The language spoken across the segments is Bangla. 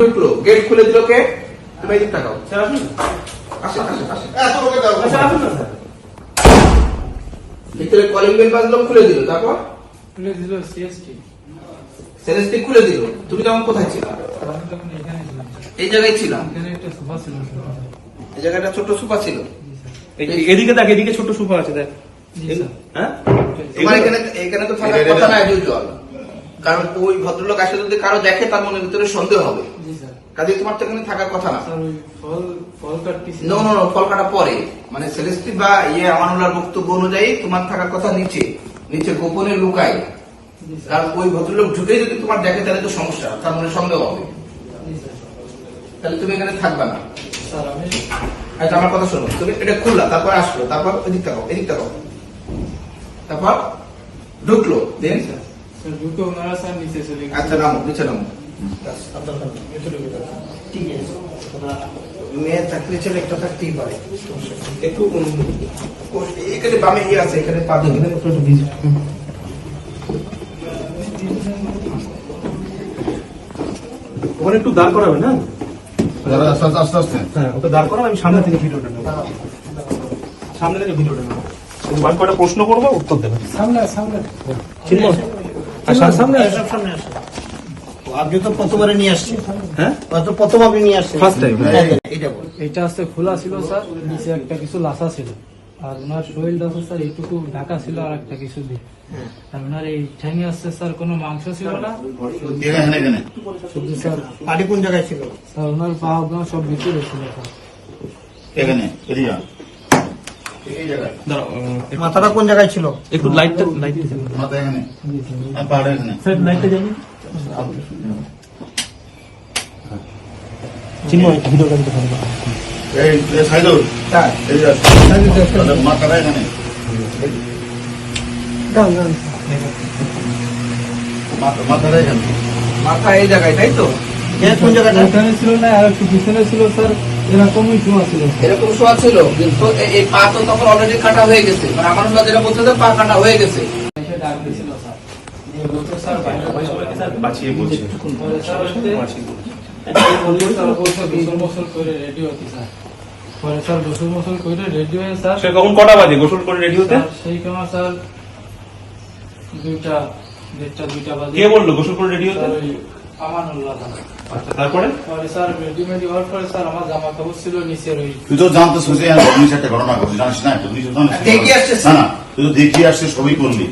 ঢুকলো গেট খুলে দিল কে? তুমি এদিক তাকাও। স্যার আসুন। আসেন আসেন আসেন। এত লোকে দাও স্যার আসুন না স্যার। ভিতরে কলিং বেল বাজলো খুলে দিল তারপর? খুলে দিল সিএসটি সেলেস্টি খুলে দিল। তুমি তখন কোথায় ছিল? আমি তখন এখানে ছিলাম এই জায়গায় একটা সোফা ছিল এই জায়গাটা ছোট সুপা ছিল? এদিকে দেখ এদিকে ছোট সুপার আছে দেখ। হ্যাঁ? এখানে এখানে তো থাকার কথা না ইউজুয়াল কারণ ওই ভদ্রলোক আসলে যদি কারও দেখে তার মনের ভিতরে সন্দেহ হবে। কাজে তোমার তো এখানে থাকার কথা না। ফল ফল নো নো নো ফল কাটা পরে। মানে সেলেস্টি বা ইয়ে আমানুল্লাহর বক্তব্য অনুযায়ী তোমার থাকার কথা নিচে নিচে গোপনে লুকায়। কারণ ওই ভদ্রলোক ঢুকে যদি তোমার দেখে তাহলে তো সমস্যা তার মনে সন্দেহ হবে। তাহলে তুমি এখানে থাকবে না। আচ্ছা আমার কথা শোনো। তুমি এটা খুললা তারপর আসলো তারপর এদিক তাকাও এদিক তাকাও তারপর ঢুকলো দেন স্যার স্যার ঢুকে ওনারা স্যার নিচে চলে গেছে। আচ্ছা নামো নিচে নামো। মেয়ে চাকরি ছেলে একটা থাকতেই পারে। একটু উম, এখানে বামে ইয়ে আছে এখানে পা দেবে একটু একটু ওখানে একটু দাঁড় করাবে না? দাদা, আস্তে আস্তে আস্তে হ্যাঁ ওকে দাঁড় করাবে আমি সামনে থেকে ভিডিওটা নেব। সামনে থেকে ভিডিওটা নেব। কয়টা প্রশ্ন করব? উত্তর দেবে। সামনে সামনে। চিনবো আচ্ছা সামনে আসো। আপনি তো প্রথমবারে নিয়ে আসছেন হ্যাঁ? প্রথম আপনি নিয়ে আসছেন ফার্স্ট টাইম এটা এটা আস্তে খোলা ছিল স্যার। নিচে একটা কিছু লাসা ছিল। আর ওনার শরীরটা আছে স্যার এইটুকু ঢাকা ছিল আর একটা কিছু দিয়ে। আর ওনার এই ঠ্যাঙে আসছে স্যার কোনো মাংস ছিল না। শুধু স্যার পাটি কোন জায়গায় ছিল? স্যার ওনার পা সব ভিতরে ছিল স্যার। এখানে মাথাটা কোন জায়গায় ছিল? একটু লাইটটা লাইট মাথা এখানে। জি স্যার আর পাহাড় এখানে। স্যার লাইটটা জানি চিনবো ভিডিওটা দিতে পারব। এই এই সাইদুল হ্যাঁ। এই মাথাটা এখানে। মাথা- মাথাটা এখানে। মাথা এই জায়গায় তাই তো? কোন ওখানে ছিল না আর একটু পিছনে ছিল স্যার। এরকমই শোয়া ছিল। এরকম শোয়া ছিল কিন্তু এই পা তো তখন অলরেডি কাটা হয়ে গেছে। মানে আমার যেটা বলতে পা কাটা হয়ে গেছে। বলছে বলছি। বলছি। বলছে হয়ে কখন কটা বাজে গোসল করে রেডি হতে সেই সময় স্যার দুইটা দেড়টা দুইটা বাজে। কে বলল গোসল করে রেডি হতে আমানুল্লাহ। আচ্ছা তারপরে? পরে স্যার রেডিমেডি হওয়ার পরে স্যার আমার জামা কাপড় ছিল নিচের ওই তুই তো জানতে শুনছি পুলিশ একটা ঘটনা করছিস জানিস না? পুলিশ জানিস। না? দেখিয়ে না না তুই তো দেখিয়ে আসছে সবই করলি।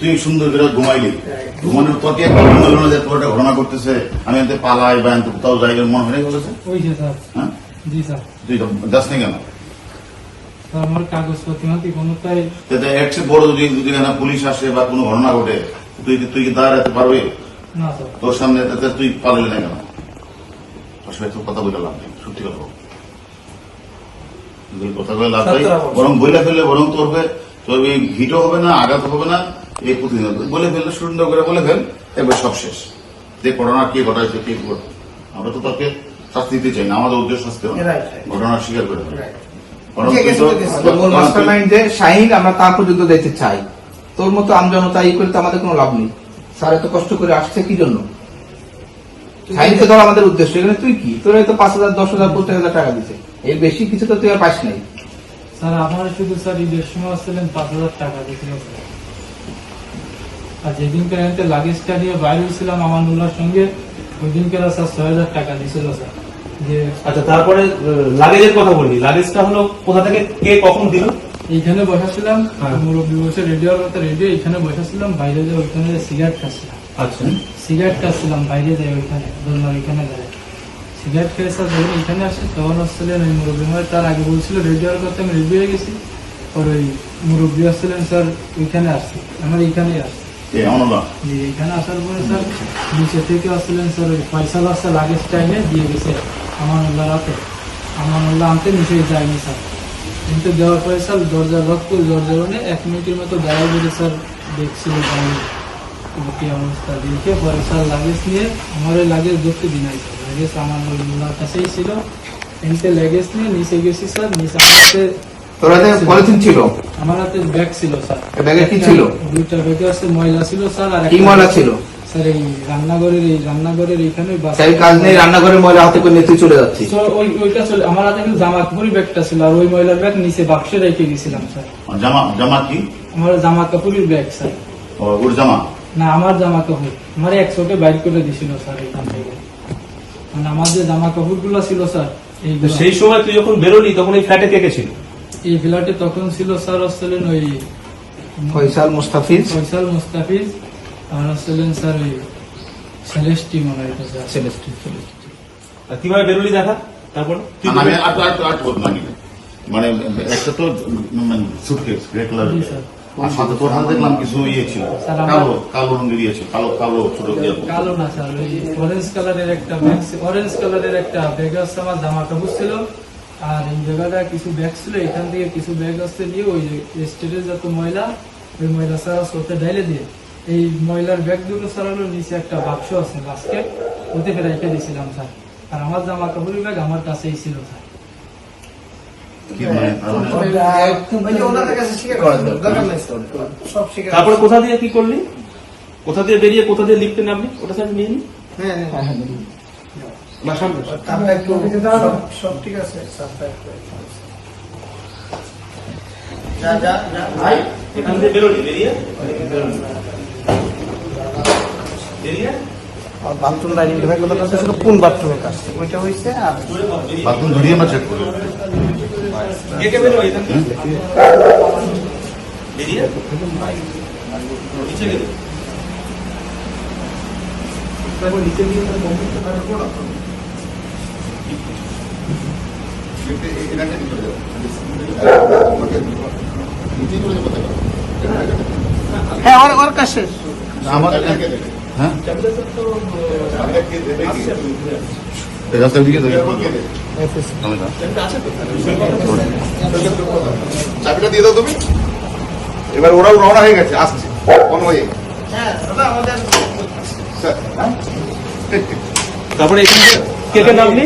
তুই সুন্দর করে ঘুমাইলি। ঘুমানোর তোর একটা মনে হলো যে তোর একটা ঘটনা করতেছে আমি এতে পালাই বা এতে কোথাও যাই মনে হয়ে গেছে ওই যে স্যার। হ্যাঁ? জি স্যার। তুই তো যাস না কেন? আমার কাগজপত্র হাতে কোনোটাই এর চেয়ে বড় যদি যদি পুলিশ আসে বা কোনো ঘটনা ঘটে তুই তুই কি দাঁড়াতে পারবি? তোর সামনে তাতে তুই পালালি না কেন? তোর সাথে তোর কথা বলে লাভ নেই সত্যি কথা বল। কথা বলে লাভ নেই বরং বইলে ফেললে বরং তোর হয়ে- তোর এই হিটও হবে না আঘাত হবে না এই প্রতিদিন। বলে ফেললে সুন্দর করে বলে ফেল এবার সব শেষ। যে ঘটনা কে ঘটাইছে কে আমরা তো তাকে শাস্তি দিতে চাই না আমাদের উদ্দেশ্য শাস্তি. ঘটনা স্বীকার করে তো- মাস্টার মাইন্ড শাহিন আমরা তার পর্যন্ত দেখতে চাই। তোর মতো আমজনতা ই করে তো আমাদের কোনো লাভ নেই। স্যার এত কষ্ট করে আসছে কি জন্য? শাহিনকে ধর আমাদের উদ্দেশ্য এখানে তুই কি? তোর হয়তো পাঁচ হাজার দশ হাজার পঞ্চাশ হাজার টাকা দিচ্ছে এর বেশি কিছু তো তুই আর পাস নাই। স্যার আমার শুধু স্যার ঈদের সময় আসছিলেন পাঁচ হাজার টাকা দিয়েছিল। আর এতে লাগেজটা নিয়ে বাইরে হয়েছিলাম আমানুল্লাহর সঙ্গে ওই স্যার ছয় হাজার টাকা দিয়েছিল স্যার। আচ্ছা তারপরে লাগেজের কথা বলি লাগেজটা হলো কোথা থেকে কে কখন দিল? এইখানে বসাছিলাম হ্যাঁ। মুরব্বী বসে রেডিও কথা রেডিও এইখানে বসাছিলাম বাইরে যে ওইখানে সিগারেট খাচ্ছিলাম। আচ্ছা। সিগারেট খাচ্ছিলাম বাইরে যাই ওইখানে দোলনার ওইখানে যায় সিগারেট খেয়ে স্যার যখন এখানে আসে তখন আসছিলেন ওই মুরব্বী হয় তার আগে বলছিল রেডিওর কথা আমি রেডি হয়ে গেছি। আর ওই মুরব্বী আসছিলেন স্যার ওইখানে আসছে। আমার এইখানেই আসছে। এই অনলা? যে এখানে আসার পরে স্যার নিচে থেকে আসছিলেন স্যার ওই পয়সা আসছে লাগেজ টাইমে দিয়ে গেছে আমানুল্লাহ রাতে আমানুল্লাহ আনতে নিচে যায়নি স্যার। কিন্তু দেওয়ার পরে স্যার দরজা লক করে দরজা মানে এক মিনিটের মতো দাঁড়ায় বলে স্যার দেখছিল কি অবস্থা দেখে পরে স্যার লাগেজ নিয়ে আমার ওই লাগেজ ধরতে দিন লাগেজ আমার ওই মুলার কাছেই ছিল। এনতে লাগেজ নিয়ে নিচে গেছি স্যার নিচে আমার হাতে তোর হাতে পলিথিন ছিল? আমার হাতে ব্যাগ ছিল স্যার। ব্যাগে কি ছিল? দুইটা ব্যাগে আছে ময়লা ছিল স্যার আর কি ময়লা ছিল? স্যার এই রান্নাঘরের এই রান্নাঘরের এইখানে স্যার কাজ নেই রান্নাঘরের ময়লা হাতে করে নিয়ে চলে যাচ্ছিস। ওই ওইটা চলে আমার হাতে কিন্তু জামা কাপড়ই ব্যাগটা ছিল আর ওই ময়লার ব্যাগ নিচে বাক্সে রেখে গেছিলাম স্যার। জামা জামা কি? আমার জামা কাপড়ের ব্যাগ স্যার। ওর জামা? না আমার জামা কাপড় আমার একশোকে বাইর করে দিছিল স্যার এখান থেকে। মানে আমার যে জামা কাপড়গুলো ছিল স্যার সেই সময় তুই যখন বেরোলি তখন এই ফ্ল্যাটে কে কে ছিল? এই ফ্ল্যাটে তখন ছিল স্যার হচ্ছিলেন ওই ফয়সাল মুস্তাফিজ। ফয়সাল মুস্তাফিজ আর হচ্ছিলেন স্যার ওই সেলেস্টি মনে সেলেস্টি, সেলেস্টি। কীভাবে বেরোলি দেখা তারপর? কি আর আর আর বলব মানে একটা তো সুটকেস গ্রে কালার আর সাথে তোর হাতে দেখলাম কিছু ইয়ে ছিল। কালো কালো রঙের ইয়ে ছিল। কালো কালো ছোট ইয়ে। কালো না স্যার ওই অরেঞ্জ কালারের একটা ব্যাগ অরেঞ্জ কালারের একটা ব্যাগ আসছে আমার জামা কাপড় ছিল। আর এই জায়গাটা কিছু ব্যাগ ছিল এখান থেকে কিছু ব্যাগ আসতে দিয়ে ওই স্টেটের যত ময়লা ওই ময়লা সারা সোতে ঢাইলে দিয়ে এই ময়লার ব্যাগ দুটো স্যার নিচে একটা বাক্স আছে বাস্কেট ওতে ফেলে রেখে দিয়েছিলাম স্যার। আর আমার জামা কাপড়ের ব্যাগ আমার কাছেই ছিল স্যার। মানে মানে- তারপরে কোথা দিয়ে কি করলি? কোথা দিয়ে বেরিয়ে কোথা দিয়ে লিফটে নামলি? ওটা স্যার নিয়ে নি? হ্যাঁ হ্যাঁ। বা সামনে। তারপরে একটু সব- সব ঠিক আছে যা যা ভাই এখান দিয়ে বেরোলি বেরিয়ে? বেরিয়ে বাথরুম ডাইনিং টেবিল কথা বলতে ছিল কোন বাথরুমের কাছে ওইটা হয়েছে আর বাথরুম। ধরিয়ে আমরা চেক করি। হ্যাঁ ওর ওর কাছে আমাদের হ্যাঁ রাস্তার দিকে। চাবিটা দিয়ে দাও তুমি এবার ওরাও রওনা হয়ে গেছে আসছে হয়ে হ্যাঁ আমাদের তারপরে এখান কে কে আপনি